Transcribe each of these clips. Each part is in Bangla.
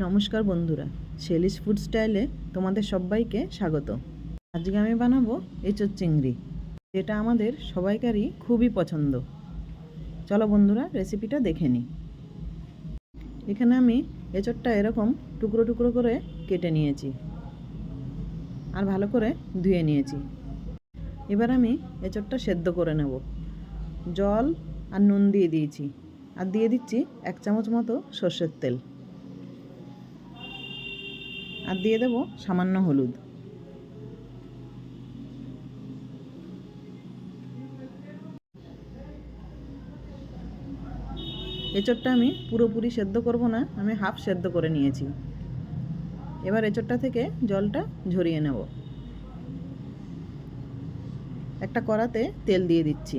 নমস্কার বন্ধুরা শেলিস ফুড স্টাইলে তোমাদের সবাইকে স্বাগত। আজকে আমি বানাবো এঁচোর চিংড়ি, যেটা আমাদের সবাইকারই খুবই পছন্দ। চলো বন্ধুরা রেসিপিটা দেখে নিই। এখানে আমি এঁচোরটা এরকম টুকরো টুকরো করে কেটে নিয়েছি আর ভালো করে ধুয়ে নিয়েছি। এবার আমি এঁচোরটা সেদ্ধ করে নেব। জল আর নুন দিয়ে দিয়েছি। আর দিয়ে দিচ্ছি এক চামচ মতো সর্ষের তেল। আর দিয়ে দেবো সামান্য হলুদ। এঁচড়টা আমি পুরোপুরি সেদ্ধ করব না, আমি হাফ সেদ্ধ করে নিয়েছি। এবার এঁচড়টা থেকে জলটা ঝরিয়ে নেব। একটা কড়াতে তেল দিয়ে দিচ্ছি।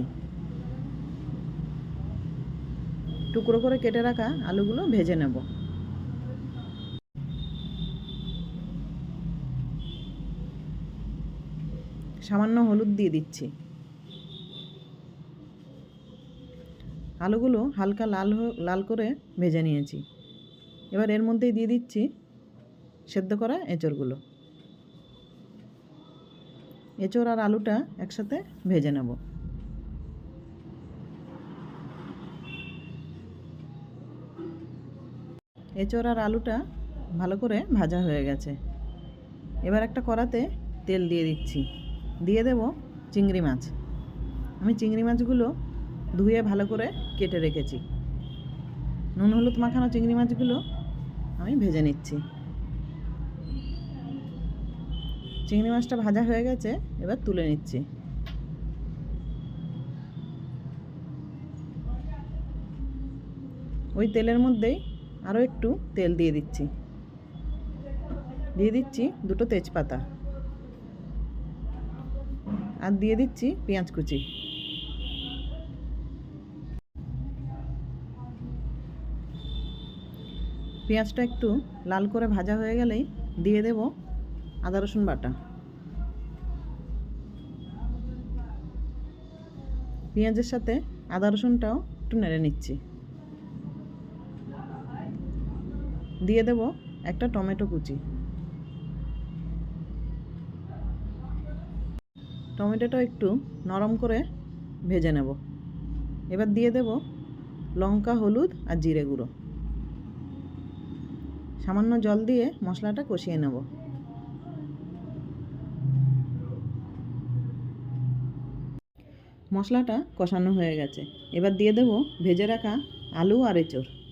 টুকরো করে কেটে রাখা আলুগুলো ভেজে নেব। সামান্য হলুদ দিয়ে দিচ্ছি। আলুগুলো হালকা লাল লাল করে ভেজে নিয়েছি। এবার এর মধ্যেই দিয়ে দিচ্ছি সেদ্ধ করা এঁচড়গুলো। এঁচড় আর আলুটা একসাথে ভেজে নেব। এঁচড় আর আলুটা ভালো করে ভাজা হয়ে গেছে। এবার একটা কড়াতে তেল দিয়ে দিচ্ছি। দিয়ে দেব চিংড়ি মাছ। আমি চিংড়ি মাছগুলো ধুয়ে ভালো করে কেটে রেখেছি। নুন, হলুদ মাখানো চিংড়ি মাছগুলো আমি ভেজে নিচ্ছি। চিংড়ি মাছটা ভাজা হয়ে গেছে, এবার তুলে নিচ্ছি। ওই তেলের মধ্যেই আরও একটু তেল দিয়ে দিচ্ছি। দিয়ে দিচ্ছি দুটো তেজপাতা। আর দিয়ে দিচ্ছি পেঁয়াজ কুচি। পেঁয়াজটা একটু লাল করে ভাজা হয়ে গেলেই দিয়ে দেব আদা রসুন বাটা। পেঁয়াজের সাথে আদা রসুনটাও একটু নেড়ে নিচ্ছি। দিয়ে দেব একটা টমেটো কুচি। টমেটোটা একটু নরম করে ভেজে নেব। এবার দিয়ে দেব লঙ্কা, হলুদ আর জিরে গুঁড়ো। সামান্য জল দিয়ে মশলাটা কষিয়ে নেব। মশলাটা কষানো হয়ে গেছে। এবার দিয়ে দেব ভেজে রাখা আলু আর এঁচড়।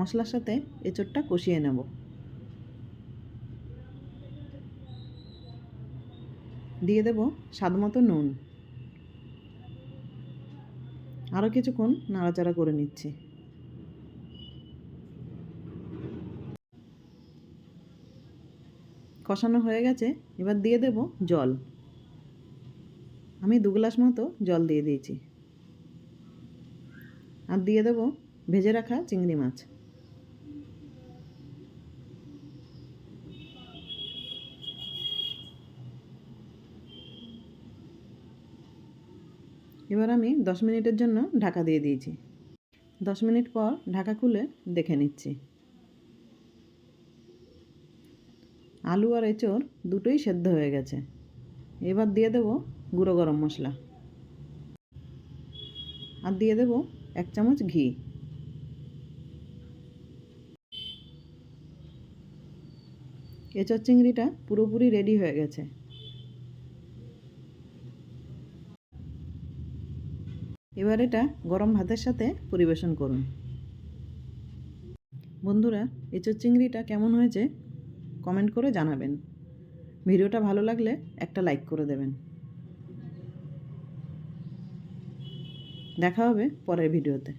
মশলার সাথে এঁচড়টা কষিয়ে নেব। দিয়ে দেব স্বাদ মতো নুন। আরও কিছুক্ষণ নাড়াচাড়া করে নিচ্ছি। কষানো হয়ে গেছে, এবার দিয়ে দেব জল। আমি দু গ্লাস মতো জল দিয়ে দিয়েছি। আর দিয়ে দেব ভেজে রাখা চিংড়ি মাছ। এবার আমি দশ মিনিটের জন্য ঢাকা দিয়ে দিয়েছি। দশ মিনিট পর ঢাকা খুলে দেখে নিচ্ছি। আলু আর এঁচড় দুটোই সেদ্ধ হয়ে গেছে। এবার দিয়ে দেব গুঁড়ো গরম মশলা। আর দিয়ে দেব এক চামচ ঘি। এঁচড় চিংড়িটা পুরোপুরি রেডি হয়ে গেছে। এবার এটা গরম ভাতের সাথে পরিবেশন করুন। বন্ধুরা এঁচোর চিংড়িটা কেমন হয়েছে কমেন্ট করে জানাবেন। ভিডিওটা ভালো লাগলে একটা লাইক করে দেবেন। দেখা হবে পরের ভিডিওতে।